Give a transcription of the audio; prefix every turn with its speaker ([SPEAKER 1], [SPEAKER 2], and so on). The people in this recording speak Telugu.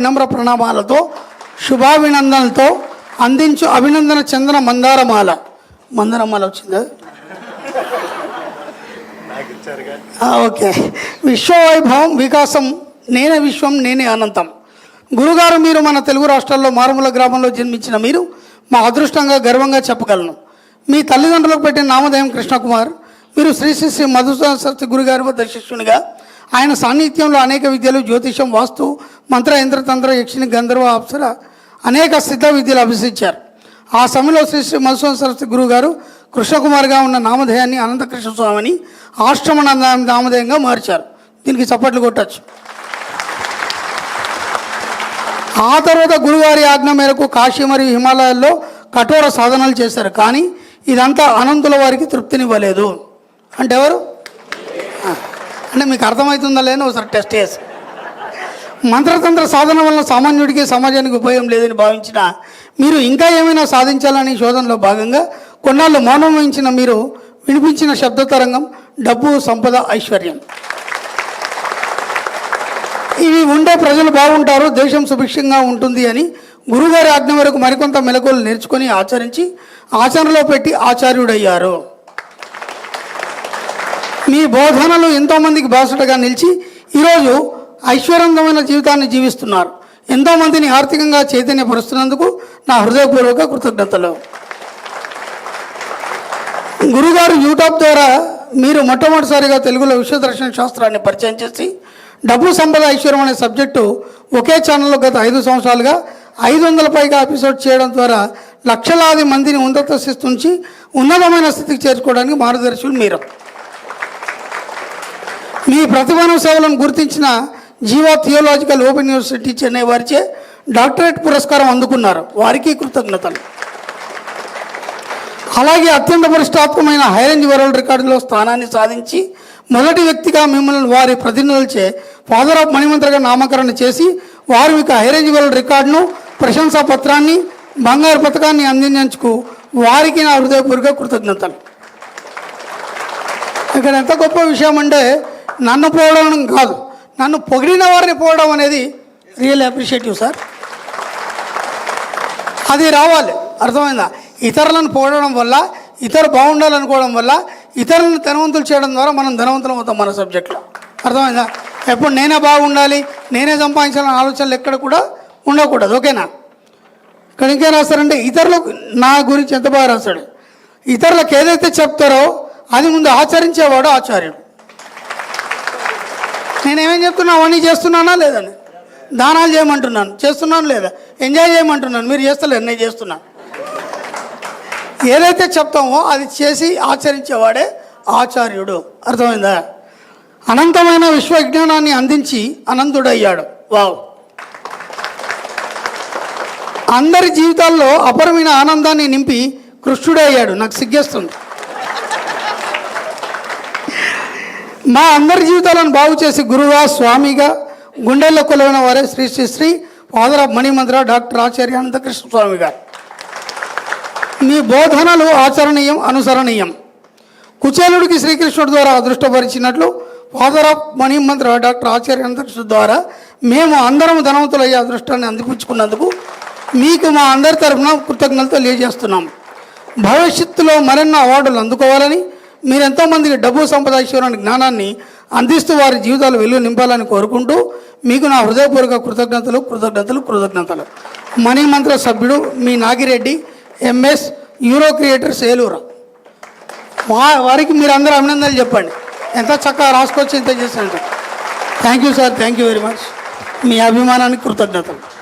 [SPEAKER 1] నమ్ర ప్రణామాలతో శుభాభినందనలతో అందించు అభినందన చందన మందారమాల. మందారమాల వచ్చిందా? ఓకే. విశ్వవైభవం వికాసం నేనే విశ్వం నేనే అనంతం. గురుగారు మీరు మన తెలుగు రాష్ట్రాల్లో మారుమూల గ్రామంలో జన్మించిన మీరు మా అదృష్టంగా గర్వంగా చెప్పగలను. మీ తల్లిదండ్రులకు పెట్టిన నామధేయం కృష్ణకుమార్. మీరు శ్రీ శ్రీ శ్రీ మధుసూదన సరస్వతి గురుగారి వద్ద శిష్యునిగా ఆయన సాన్నిధ్యంలో అనేక విద్యలు జ్యోతిషం వాస్తు మంత్ర యంత్రతంత్ర యక్షిణి గంధర్వ అప్సర అనేక సిద్ధ విద్యలు అభ్యసించారు. ఆ సమయంలో శ్రీ శ్రీ మధుసూదన సరస్వతి గురువు గారు కృష్ణకుమార్గా ఉన్న నామధేయాన్ని అనంతకృష్ణ స్వామిని ఆశ్రమ నామధేయంగా మార్చారు. దీనికి చప్పట్లు కొట్టచ్చు. ఆ తర్వాత గురువారి ఆజ్ఞ మేరకు కాశీ మరియు హిమాలయాల్లో కఠోర సాధనలు చేశారు. కానీ ఇదంతా అనంతుల వారికి తృప్తినివ్వలేదు. అంటే ఎవరు? అంటే మీకు అర్థమవుతుందా లేని ఒకసారి టెస్ట్ చేసి. మంత్రతంత్ర సాధన వలన సామాన్యుడికి సమాజానికి ఉపయోగం లేదని భావించిన మీరు ఇంకా ఏమైనా సాధించాలని శోధనలో భాగంగా కొన్నాళ్ళు మౌనం వహించిన మీరు వినిపించిన శబ్ద తరంగం డబ్బు సంపద ఐశ్వర్యం. ఇవి ఉండే ప్రజలు బాగుంటారు దేశం సుభిక్షంగా ఉంటుంది అని గురుగారి ఆజ్ఞ వరకు మరికొంత మెలకువలు నేర్చుకొని ఆచరించి ఆచరణలో పెట్టి ఆచార్యుడయ్యారు. మీ బోధనలు ఎంతోమందికి బాసుటగా నిలిచి ఈరోజు ఐశ్వర్యవంతమైన జీవితాన్ని జీవిస్తున్నారు. ఎంతోమందిని ఆర్థికంగా చైతన్యపరుస్తున్నందుకు నా హృదయపూర్వక కృతజ్ఞతలు. గురుగారు యూట్యూబ్ ద్వారా మీరు మొట్టమొదటిసారిగా తెలుగులో విశ్వదర్శన శాస్త్రాన్ని పరిచయం చేసి డబ్బు సంపద ఐశ్వర్యం అనే సబ్జెక్టు ఒకే ఛానల్లో గత ఐదు సంవత్సరాలుగా ఐదు వందల పైగా ఎపిసోడ్ చేయడం ద్వారా లక్షలాది మందిని ఉన్నత స్థితి నుంచి ఉన్నతమైన స్థితికి చేర్చుకోవడానికి మార్గదర్శులు మీరు. మీ ప్రతిభను సేవలను గుర్తించిన Jeeva theological open university Chennai వారిచే డాక్టరేట్ పురస్కారం అందుకున్నారు. వారికి కృతజ్ఞతలు. అలాగే అత్యంత పరిష్టాత్మకమైన హైరేంజ్ వరల్డ్ రికార్డులో స్థానాన్ని సాధించి మొదటి వ్యక్తిగా మిమ్మల్ని వారి ప్రతినిధులచే ఫాదర్ ఆఫ్ మణిమంత్రగా నామకరణ చేసి వారు మీకు హైరేంజ్ వరల్డ్ రికార్డును ప్రశంసా పత్రాన్ని బంగారు పథకాన్ని అందించేందుకు వారికి నా హృదయపూర్వక కృతజ్ఞతలు. ఇక్కడ ఎంత గొప్ప విషయం అంటే నన్ను పోవడం కాదు నన్ను పొగిడిన వారిని పోవడం అనేది రియల్ అప్రిషియేటివ్ సార్. అది రావాలి అర్థమైందా? ఇతరులను పోవడం వల్ల ఇతరు బాగుండాలనుకోవడం వల్ల ఇతరులను ధనవంతులు చేయడం ద్వారా మనం ధనవంతులం అవుతాం మన సబ్జెక్ట్లో. అర్థమైందా? ఎప్పుడు నేనే బాగుండాలి నేనే సంపాదించాలనే ఆలోచనలు ఎక్కడ కూడా ఉండకూడదు ఓకేనా? ఇక్కడ ఇంకేం రాస్తారంటే ఇతరులకు నా గురించి ఎంత బాగా రాస్తాడు? ఇతరులకు ఏదైతే చెప్తారో అది ముందు ఆచరించేవాడు ఆచార్యుడు. నేనేమేం చెప్తున్నా అవన్నీ చేస్తున్నానా లేదని దానాలు చేయమంటున్నాను. చేస్తున్నాను లేదా? ఎంజాయ్ చేయమంటున్నాను. మీరు చేస్తలేరు నేను చేస్తున్నాను ఏదైతే చెప్తామో అది చేసి ఆచరించేవాడే ఆచార్యుడు. అర్థమైందా? అనంతమైన విశ్వ విజ్ఞానాన్ని అందించి అనంతుడయ్యాడు వావ్. అందరి జీవితాల్లో అపరమైన ఆనందాన్ని నింపి కృష్ణుడే అయ్యాడు నాకు సిగ్గేస్తుంది. మా అందరి జీవితాలను బాగు చేసి గురువుగా స్వామిగా గుండెల్లో కొలవైన వారే Shri Shri Shri father of Manimantra doctor Acharya Anantakrishna Swami గారు. మీ బోధనలు ఆచరణీయం అనుసరణీయం. కుచేలుడికి శ్రీకృష్ణుడి ద్వారా అదృష్టపరిచినట్లు father of Manimantra doctor Acharya Anantakrishna ద్వారా మేము అందరం ధనవంతులయ్యే అదృష్టాన్ని అందిపుచ్చుకున్నందుకు మీకు మా అందరి తరఫున కృతజ్ఞతలు తెలియజేస్తున్నాం. భవిష్యత్తులో మరెన్నో అవార్డులు అందుకోవాలని మీరు ఎంతోమందికి డబ్బు సంపద జ్ఞానాన్ని అందిస్తూ వారి జీవితాలు వెలుగు నింపాలని కోరుకుంటూ మీకు నా హృదయపూర్వక కృతజ్ఞతలు కృతజ్ఞతలు కృతజ్ఞతలు. మణిమంత్ర సభ్యుడు మీ Nagireddy MS euro creators Eluru మా వారికి మీరు అందరూ అభినందనలు చెప్పండి. ఎంత చక్కగా రాసుకొచ్చి ఇంత చేసినట్టు. Thank you sir thank you very much మీ అభిమానానికి కృతజ్ఞతలు.